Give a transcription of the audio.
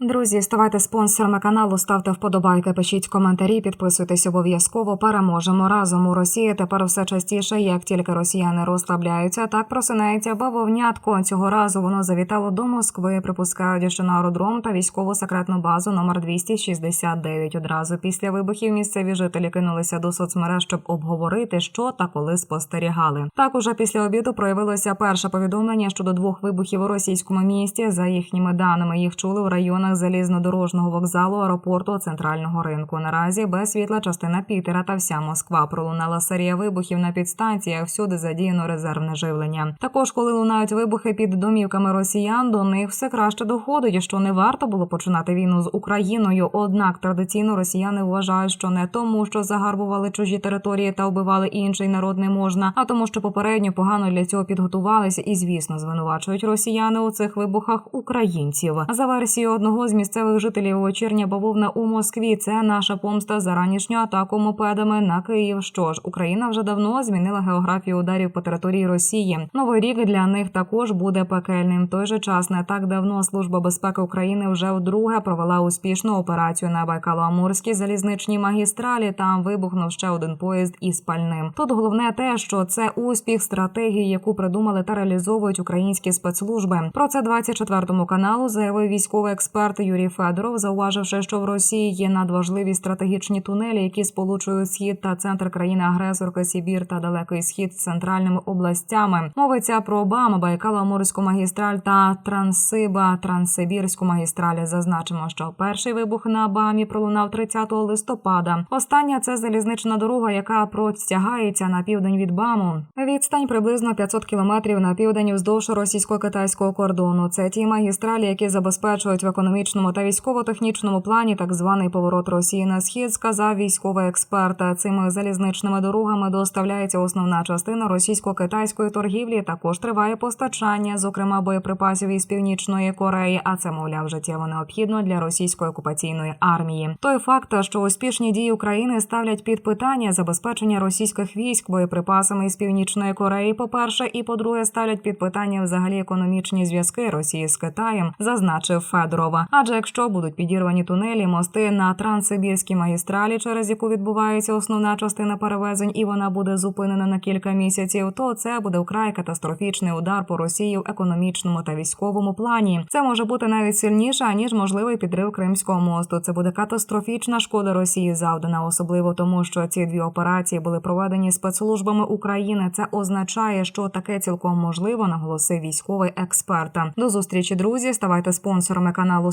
Друзі, ставайте спонсорами каналу, ставте вподобайки, пишіть коментарі, підписуйтесь обов'язково. Переможемо разом у Росії. Тепер все частіше, як тільки росіяни розслабляються, так просинається бавовнятко. Цього разу воно завітало до Москви. Припускають, що на аеродром та військову секретну базу номер 269. Одразу після вибухів місцеві жителі кинулися до соцмереж, щоб обговорити, що та коли спостерігали. Так уже після обіду проявилося перше повідомлення щодо двох вибухів у російському місті. За їхніми даними їх чули в районах залізнодорожного вокзалу, аеропорту, центрального ринку. Наразі без світла частина Пітера та вся Москва пролунала серія вибухів на підстанціях. Всюди задіяно резервне живлення. Також, коли лунають вибухи під домівками росіян, до них все краще доходить, що не варто було починати війну з Україною. Однак традиційно росіяни вважають, що не тому, що загарбували чужі території та вбивали інший народ не можна, а тому, що попередньо погано для цього підготувалися, і звісно звинувачують росіяни у цих вибухах українців. За версією одного з місцевих жителів вечірня бавовна у Москві. Це наша помста за ранішню атаку мопедами на Київ. Що ж, Україна вже давно змінила географію ударів по території Росії. Новий рік для них також буде пекельним. Той же час не так давно служба безпеки України вже вдруге провела успішну операцію на Байкало-Амурській залізничній магістралі. Там вибухнув ще один поїзд із пальним. Тут головне те, що це успіх стратегії, яку придумали та реалізовують українські спецслужби. Про це 24 каналу заявив військовий експерт Юрій Федоров, зауваживши, що в Росії є надважливі стратегічні тунелі, які сполучують схід та центр країни-агресорки Сібір та Далекий Схід з центральними областями. Мовиться про Бама, Байкало-Амурську магістраль та Транссиба, Транссибірську магістралі. Зазначимо, що перший вибух на Бамі пролунав 30 листопада. Остання це залізнична дорога, яка простягається на південь від Баму. Відстань приблизно 500 кілометрів на південь вздовж російсько-китайського кордону. Це ті магістралі, які забезпечують в економічному та військово-технічному плані так званий поворот Росії на схід, сказав військовий експерт. Цими залізничними дорогами доставляється основна частина російсько-китайської торгівлі. Також триває постачання, зокрема боєприпасів із північної Кореї. А це мовляв життєво необхідно для російської окупаційної армії. Той факт, що успішні дії України ставлять під питання забезпечення російських військ боєприпасами із північної Кореї. По перше, і по-друге, ставлять під питання взагалі економічні зв'язки Росії з Китаєм, зазначив Федорова. Адже якщо будуть підірвані тунелі, мости на транссибірській магістралі, через яку відбувається основна частина перевезень, і вона буде зупинена на кілька місяців, то це буде вкрай катастрофічний удар по Росії в економічному та військовому плані. Це може бути навіть сильніше аніж можливий підрив Кримського мосту. Це буде катастрофічна шкода Росії завдана, особливо тому, що ці дві операції були проведені спецслужбами України. Це означає, що таке цілком можливо, наголосив військовий експерт. До зустрічі, друзі. Ставайте спонсорами каналу,